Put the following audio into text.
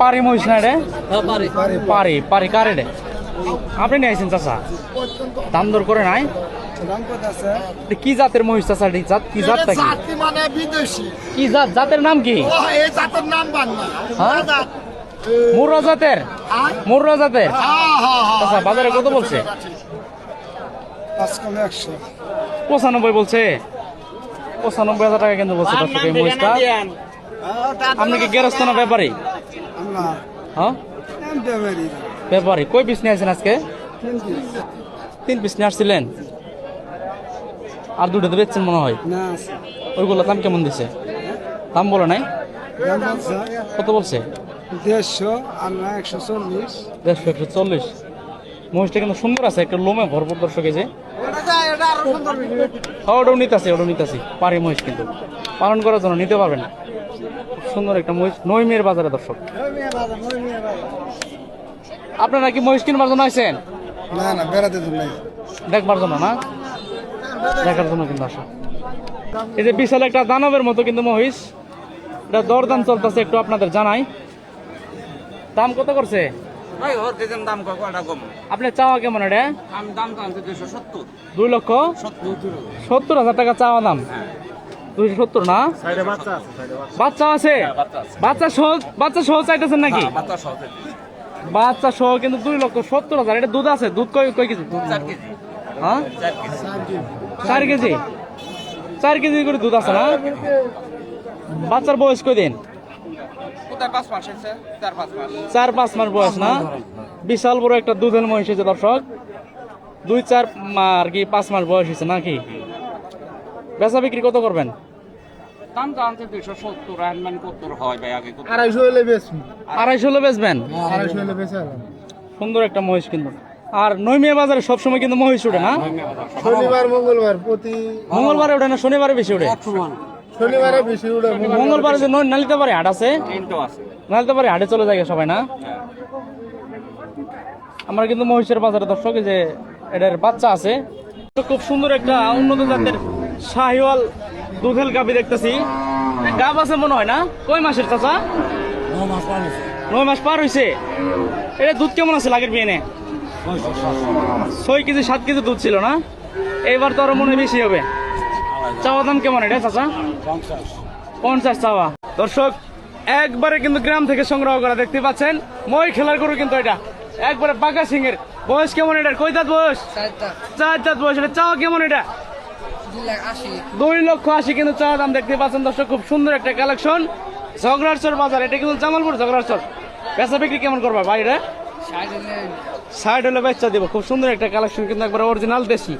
পারি মহিষ না রে? হ্যাঁ পারি। পারি কারে রে? আপনি নিয়ে আইছেন চাচা? দাম দর করে নাই? কি জাতের মহিষ চাচা এটি জাত কি জাতটা কি মানে বিদেশি। কি জাত? জাতের নাম কি? এই জাতের নাম বাংলা। হ্যাঁ? মুর্রা জাতের? মুর্রা জাতের? আচ্ছা বাজারে কত বলছে? কমে একশো। পঁচানব্বই বলছে। পঁচানব্বই হাজার টাকা কিন্তু বলছে দর্শক এই মহিষটা। আপনি কি গেরস্ত না ব্যাপারী? হ্যাঁ? ব্যাপারী। কই পিস নিয়ে আসছেন আজকে? তিন পিস। নিয়ে আসছিলেন? আর দুটো তো বেচছেন মনে হয়? ওইগুলো দাম কেমন দিছে? দাম বলো নাই? কত বলছে? দেড়শো আর না একশো চল্লিশ। দেড়শো একশো চল্লিশ। মহিষটা কিন্তু সুন্দর আছে একটা লোমে ভরপুর দর্শক যে ওটাও নিতেছি ওটাও নিতেছি। পারি মহিষ কিন্তু। পালন করার জন্য নিতে পারবেন খুব সুন্দর একটা মহিষ। নৈমের বাজারে দর্শক। আপনারা কি মহিষ কিনবার জন্য আসেন না না বেড়াতে দেখবার জন্য না? দেখার জন্য কিন্তু আসা। এই যে বিশাল একটা দানবের মতো কিন্তু মহিষ। এটা দরদাম চলতেছে একটু আপনাদের জানাই। দাম কত করছে? ভাই ওর দিতেন দাম কয়টা কম? আপনি চাওয়া কেমন এটা? আমি দাম তো দুশো সত্তর। দুই লক্ষ? সত্তর হাজার টাকা চাওয়া দাম? দুইশো সত্তর না? বাচ্চা আছে বাচ্চা। সহ বাচ্চা সহ চাইতেছেন নাকি? বাচ্চা সহ কিন্তু দুই লক্ষ সত্তর হাজার। এটা দুধ আছে? দুধ কয় কয় কেজি? দুধ কেজি। হ্যাঁ? কেজি। চার কেজি। চার কেজি? করে দুধ আছে না? বাচ্চার বয়স কয় দিন চার পাঁচ মাস। চার পাঁচ মাস বয়স না? বিশাল বড় একটা দুধের মহিষ হয়েছে দর্শক। দুই চার মা- আর কি পাঁচ মাস বয়স হয়েছে নাকি? বেচা বিক্রি কত করবেন? হয় সুন্দর একটা মহিষ কিন্তু। আর নৈমিয়া বাজারে সবসময় কিন্তু মহিষ ওঠে না? শনিবার মঙ্গলবার প্রতি মঙ্গলবারে ওঠে না শনিবারে বেশি ওঠে? শনিবারে বেশি উড়ে মঙ্গলবারে যে নালিতে পারে হাট আছে নালিতে পারে হাটে চলে যায় সবাই না? আমরা কিন্তু মহিষের বাজারে দর্শক যে এটার বাচ্চা আছে। খুব সুন্দর একটা উন্নত জাতের শাহিওয়াল দুধেল গাবি দেখতেছি। গাব আছে মনে হয় না? কয় মাসের চাচা? নয় মাস পার হয়েছে এটা দুধ কেমন আছে লাগের বিয়ে ছয় কেজি সাত কেজি দুধ ছিল না? এইবার তো আরও মনে হয় বেশি হবে। চাওয়া দাম কেমন এটা চাচা? পঞ্চাশ চাওয়া। দর্শক একবারে কিন্তু গ্রাম থেকে সংগ্রহ করা দেখতে পাচ্ছেন। মই খেলার গরু কিন্তু এটা। একবারে বাঘা সিং এর বয়স কেমন এটার? কই দাঁত বয়স? চার দাঁত বয়স। এটা চাওয়া কেমন এটা? দুই লক্ষ আশি কিন্তু চাওয়া দাম দেখতে পাচ্ছেন দর্শক। খুব সুন্দর একটা কালেকশন। ঝগড়ারচর বাজার। এটা কিন্তু জামালপুর ঝগড়ারচর। বেচা বিক্রি কেমন করবা ভাই এটা? ষাট হলে বেচা দিব। খুব সুন্দর একটা কালেকশন কিন্তু একবার অরিজিনাল দেশি।